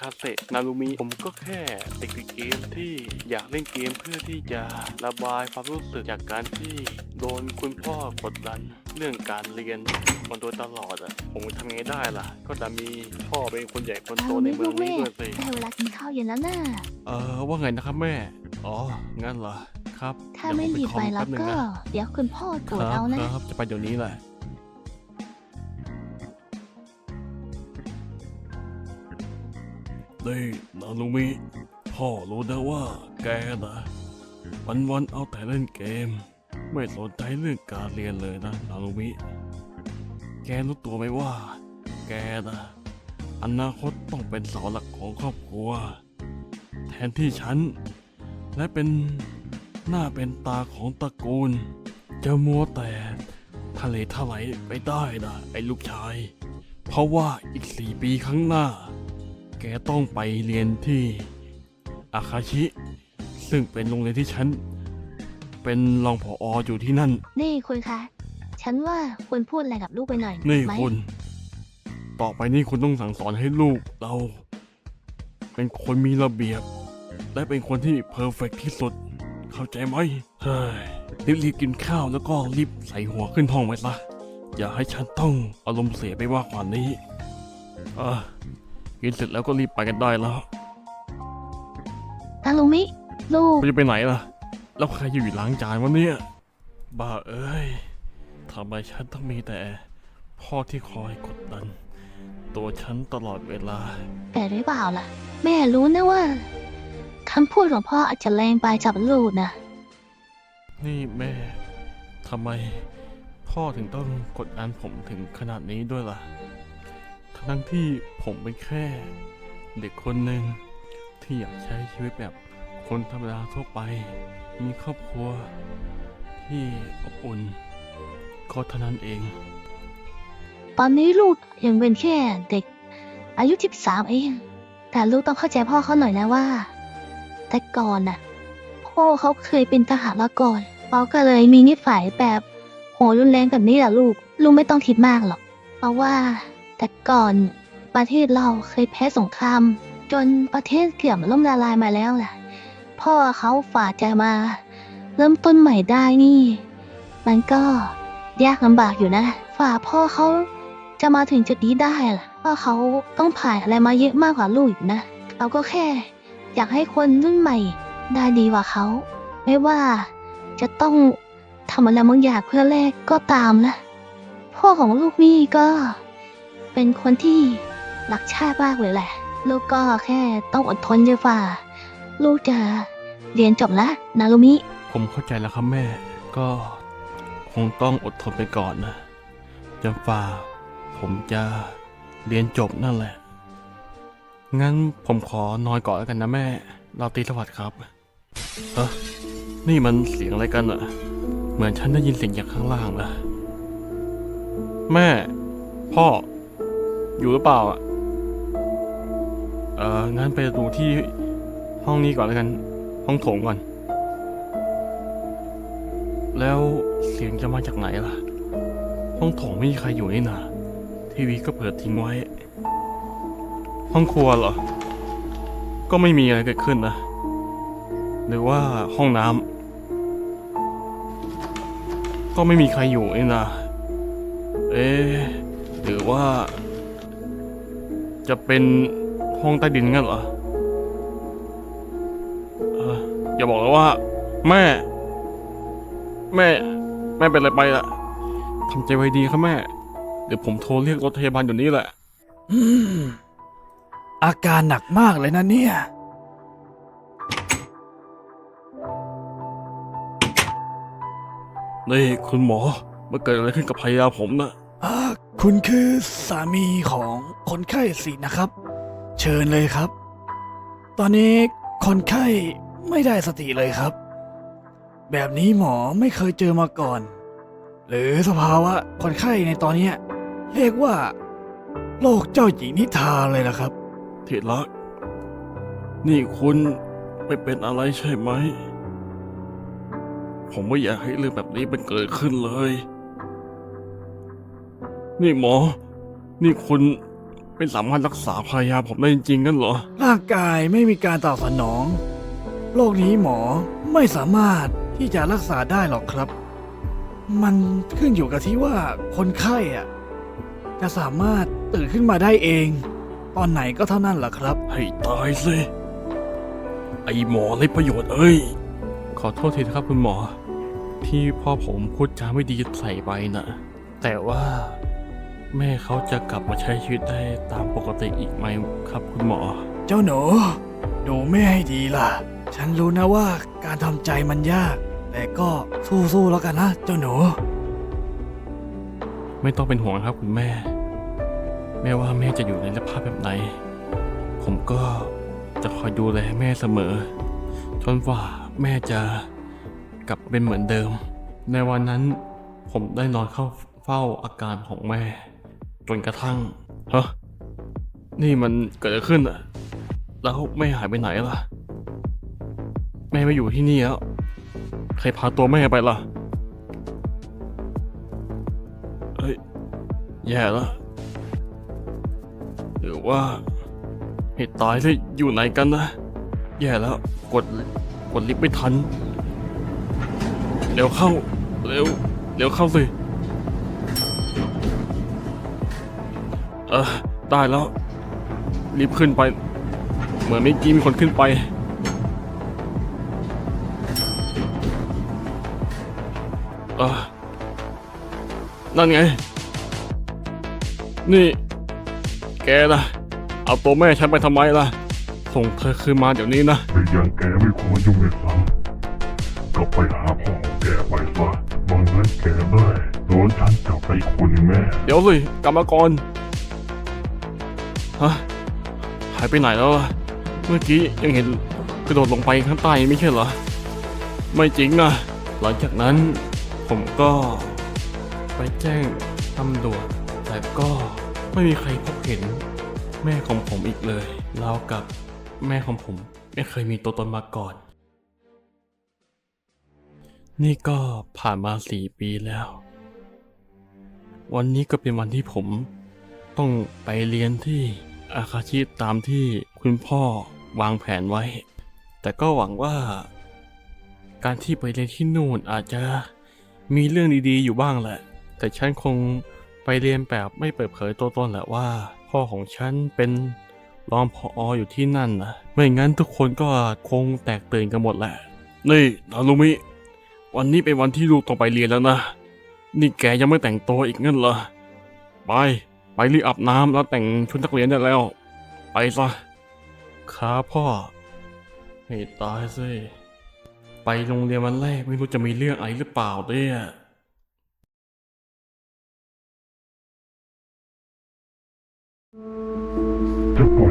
คาเซนารุมิ ผมก็แค่เด็กติดเกมที่อยากเล่นเกมเพื่อที่จะระบายความรู้สึกจากการที่โดนคุณพ่อกดดัน เรื่องการเรียนมาโดยตลอดอะ ผมทำไงได้ล่ะ ก็จะมีพ่อเป็นคนใหญ่คนโตในเมืองนี้ด้วยสิได้เวลากินข้าวเย็นแล้วน่ะเออว่าไงนะครับแม่ อ๋อ งั้นเหรอ ครับถ้าไม่รีบไปแล้วก็ เดี๋ยวคุณพ่อโกรธเอานะ ครับ จะไปเดี๋ยวนี้แหละ นี่นาลุมิพ่อรู้นะว่าแกนะวันวันเอาแต่เล่นเกม ไม่สนใจเรื่องการเรียนเลยนะนาลุมิ แกรู้ตัวไหมว่า แกนะอนาคตต้องเป็นเสาหลักของครอบครัว แทนที่ฉัน และเป็นหน้าเป็นตาของตระกูล จะมัวแต่ทะเลทลายไปได้นะไอ้ลูกชาย เพราะว่าอีกสี่ปีข้างหน้า แกต้องไปเรียนที่อาคาชิ ซึ่งเป็นโรงเรียนที่ฉัน เป็นรองผอออยู่ที่นั่น นี่คุณคะ ฉันว่าคุณพูดอะไรกับลูกไปหน่อยนี่ไหมคุณต่อไปนี้คุณต้องสั่งสอนให้ลูกเรา เป็นคนมีระเบียบ และเป็นคนที่เพอร์เฟกที่สุด เข้าใจไหมเฮ้ยรีบๆกินข้าวแล้วก็รีบใส่หัวขึ้นห้องไว้ซะอย่าให้ฉันต้องอารมณ์เสียไปว่ากว่านี้เออ กินเสร็จแล้วก็รีบไปกันได้แล้วนารุมิลูกคุณจะไปไหนล่ะ แล้วใครอยู่ล้างจานวะเนี่ย บ้าเอ้ยทำไมฉันต้องมีแต่ พ่อที่คอยกดดัน ตัวฉันตลอดเวลา แต่หรือเปล่าล่ะ แม่รู้นะว่าคำพูดของพ่ออาจจะแรงไปจับลูกนะนี่แม่ทำไมพ่อถึงต้องกดดันผมถึงขนาดนี้ด้วยล่ะ ทั้งที่ผมเป็นแค่ เด็กคนหนึ่งที่อยากใช้ชีวิตแบบคนธรรมดาทั่วไป มีครอบครัวที่อบอุ่นก็เท่านั้นเอง ตอนนี้ลูกยังเป็นแค่เด็ก อายุสิบสามเอง แต่ลูกต้องเข้าใจพ่อเขาหน่อยนะว่า แต่ก่อนน่ะ พ่อเขาเคยเป็นทหารมาก่อนเขาก็เลยมีนิสัยแบบโหรุนแรงแบบนี้แหละลูก ลูกไม่ต้องคิดมากหรอก เพราะว่า แต่ก่อนประเทศเราเคยแพ้สงคราม จนประเทศเกือบล่มละลายมาแล้วแหละพ่อเขาฝ่าใจมา เริ่มต้นใหม่ได้นี่ มันก็ยากลำบากอยู่นะ ฝ่าพ่อเขาจะมาถึงจุดนี้ได้ล่ะพราะเขาต้องผ่านอะไรมาเยอะมากกว่าลูกอีกนะเราก็แค่ อยากให้คนรุ่นใหม่ได้ดีกว่าเขา ไม่ว่าจะต้องทำอะไรบางอย่างเพื่อแลกก็ตามนะ พ่อของลูกนี่ก็ เป็นคนที่รักชาติมากเลยแหละ ลูกก็แค่ต้องอดทนเยอะฝ่า ลูกจะเรียนจบแล้วนารุมิ ผมเข้าใจแล้วครับแม่ ก็คงต้องอดทนไปก่อนนะจนฝ่า ผมจะเรียนจบนั่นแหละ งั้นผมขอนอนก่อนแล้วกันนะแม่ เราตีสวัสดิ์ครับเออนี่มันเสียงอะไรกันอะเหมือนฉันได้ยินเสียงจากข้างล่างนะแม่ พ่อ อยู่หรือเปล่าอะเอองั้นไปดูที่ห้องนี้ก่อนแล้วกัน ห้องโถงก่อน แล้วเสียงจะมาจากไหนล่ะ ห้องโถงไม่มีใครอยู่นี่นะทีวีก็เปิดทิ้งไว้ ห้องครัวเหรอ ก็ไม่มีอะไรเกิดขึ้นนะ หรือว่าห้องน้ำก็ไม่มีใครอยู่นี่นะเอ๊ะหรือว่า จะเป็นห้องใต้ดินงั้นเหรอเอออย่าบอกนะว่า แม่ แม่ แม่เป็นอะไรไปล่ะทำใจไว้ดีครับแม่ เดี๋ยวผมโทรเรียกรถพยาบาลอยู่นี้แหละ อืม อาการหนักมากเลยนะเนี่ย นี่คุณหมอมันเกิดอะไรขึ้นกับภรรยาผมนะอ่า คุณคือสามีของคนไข้สินะครับ เชิญเลยครับ ตอนนี้คนไข้ไม่ได้สติเลยครับ แบบนี้หมอไม่เคยเจอมาก่อน หรือสภาวะคนไข้ในตอนนี้เรียกว่าโรคเจ้าหญิงนิทาเลยนะครับทีรัก นี่คุณไม่เป็นอะไรใช่ไหม ผมไม่อยากให้เรื่องแบบนี้มันเกิดขึ้นเลย นี่หมอ นี่คุณไม่สามารถรักษาภรรยาผมได้จริงๆกันเหรอ ร่างกายไม่มีการตอบสนอง โรคนี้หมอไม่สามารถที่จะรักษาได้หรอกครับ มันขึ้นอยู่กับที่ว่าคนไข้อะจะสามารถตื่นขึ้นมาได้เอง ตอนไหนก็เท่านั้นแหละครับ ให้ตายสิ ไอหมอไรประโยชน์เอ้ย ขอโทษทีนะครับคุณหมอ ที่พ่อผมพูดจาไม่ดีใส่ไปนะ แต่ว่า แม่เขาจะกลับมาใช้ชีวิตได้ตามปกติอีกไหมครับคุณหมอ เจ้าหนูดูแม่ให้ดีล่ะ ฉันรู้นะว่าการทำใจมันยาก แต่ก็สู้ๆแล้วกันนะเจ้าหนู ไม่ต้องเป็นห่วงครับคุณแม่ แม่ว่าแม่จะอยู่ในสภาพแบบไหน ผมก็จะคอยดูแลแม่เสมอ จนกว่าแม่จะกลับเป็นเหมือนเดิม ในวันนั้นผมได้นอนเข้าเฝ้าอาการของแม่ จนกระทั่งฮะนี่มันเกิดอะไรขึ้นอะแล้วแม่หายไปไหนล่ะ แม่ไม่อยู่ที่นี่แล้วใครพาตัวแม่ไปล่ะเฮ้ยแย่แล้วหรือว่าเหตุตายที่อยู่ไหนกันนะ แย่แล้วกดกดลิฟต์ไม่ทัน เร็วเข้า เร็ว เร็วเข้าสิ เออ ได้แล้ว รีบขึ้นไป เหมือนเมื่อกี้มีคนขึ้นไป เออ นั่นไง นี่ แกนะเอาตัวแม่ฉันไปทำไมล่ะ ส่งเธอคืนมาเดี๋ยวนี้นะ แต่อย่างแกไม่ควรยุ่งในซ้ำก็ไปหาพ่อของแกไปซะบางนั้นแกได้โดนฉันจับไปคุณแม่ เดี๋ยวสิกรรมกร ฮะหายไปไหนแล้วเมื่อกี้ยังเห็นกระโดดลงไปข้างใต้ไม่ใช่เหรอ ไม่จริงนะหลังจากนั้น ผมก็ไปแจ้งตำรวจแต่ก็ไม่มีใครพบเห็น แม่ของผมอีกเลยราวกับแม่ของผมไม่เคยมีตัวตนมาก่อน นี่ก็ผ่านมาสี่ปีแล้ว วันนี้ก็เป็นวันที่ผมต้องไปเรียนที่ อาคาชิตามที่คุณพ่อวางแผนไว้ แต่ก็หวังว่า การที่ไปเรียนที่นู่นอาจจะมีเรื่องดีๆอยู่บ้างแหละ แต่ฉันคงไปเรียนแบบไม่เปิดเผยตัวตนแหละว่า พ่อของฉันเป็นรองพอออยู่ที่นั่นนะไม่งั้นทุกคนก็คงแตกตื่นกันหมดแหละ นี่นารุมิ วันนี้เป็นวันที่ลูกต้องไปเรียนแล้วนะ นี่แกยังไม่แต่งตัวอีกงั้นเหรอ ไป ไปรีบอาบน้ำแล้วแต่งชุดนักเรียนได้แล้ว ไปซะครับพ่อให้ตายสิไปโรงเรียนวันแรกไม่รู้จะมีเรื่องอะไรหรือเปล่าเนี่ยจะปล่